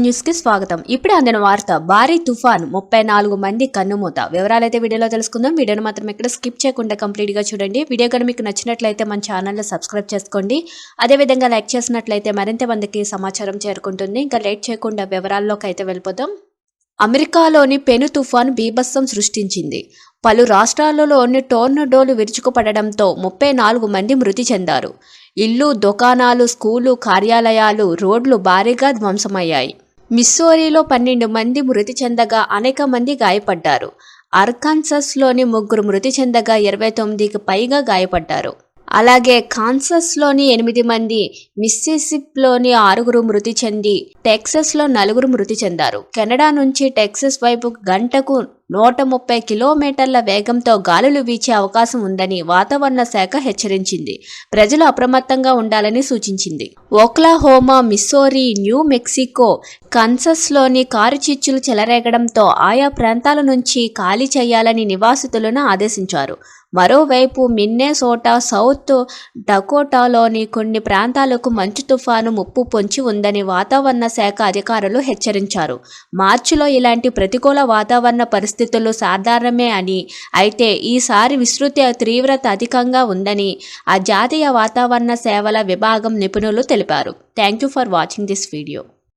Nine న్యూస్కి స్వాగతం. ఇప్పుడే అందిన వార్త భారీ తుఫాన్ ముప్పై నాలుగు మంది కన్నుమూత. వివరాలైతే వీడియోలో తెలుసుకుందాం. వీడియోను మాత్రం ఇక్కడ స్కిప్ చేయకుండా కంప్లీట్గా చూడండి. వీడియో కనుక మీకు నచ్చినట్లయితే మన ఛానల్ సబ్స్క్రైబ్ చేసుకోండి. అదేవిధంగా లైక్ చేసినట్లయితే మరింత మందికి సమాచారం చేరుకుంటుంది. ఇంకా లేట్ చేయకుండా వివరాల్లోకి అయితే వెళ్ళిపోదాం. అమెరికాలోని పెను తుఫాన్ బీభత్సం సృష్టించింది. పలు రాష్ట్రాలలోని టోర్నడోలు విరుచుకుపడడంతో ముప్పై నాలుగు మంది మృతి చెందారు. ఇల్లు దుకాణాలు స్కూలు కార్యాలయాలు రోడ్లు భారీగా ధ్వంసమయ్యాయి. మిస్సోరీలో పన్నెండు మంది మృతి చెందగా అనేక మంది గాయపడ్డారు. అర్కాన్సస్లోని ముగ్గురు మృతి చెందగా ఇరవై తొమ్మిదికి పైగా గాయపడ్డారు. అలాగే కాన్సస్లోని ఎనిమిది మంది మిస్సిసిప్లోని ఆరుగురు మృతి చెంది టెక్సస్లో నలుగురు మృతి చెందారు. కెనడా నుంచి టెక్సస్ వైపు గంటకు నూట ముప్పై కిలోమీటర్ల వేగంతో గాలులు వీచే అవకాశం ఉందని వాతావరణ శాఖ హెచ్చరించింది. ప్రజలు అప్రమత్తంగా ఉండాలని సూచించింది. ఓక్లాహోమా మిస్సోరీ న్యూ మెక్సికో కన్సస్లోని కారు చిచ్చులు చెలరేగడంతో ఆయా ప్రాంతాల నుంచి ఖాళీ చేయాలని నివాసితులను ఆదేశించారు. మరోవైపు మిన్నెసోటా సౌత్ డకోటాలోని కొన్ని ప్రాంతాలకు మంచు తుఫాను ముప్పు పొంచి ఉందని వాతావరణ శాఖ అధికారులు హెచ్చరించారు. మార్చిలో ఇలాంటి ప్రతికూల వాతావరణ పరిస్థితి పరిస్థితులు సాధారణమే అని. అయితే ఈసారి విస్తృత తీవ్రత అధికంగా ఉందని ఆ జాతీయ వాతావరణ సేవల విభాగం నిపుణులు తెలిపారు. Thank you for watching this video.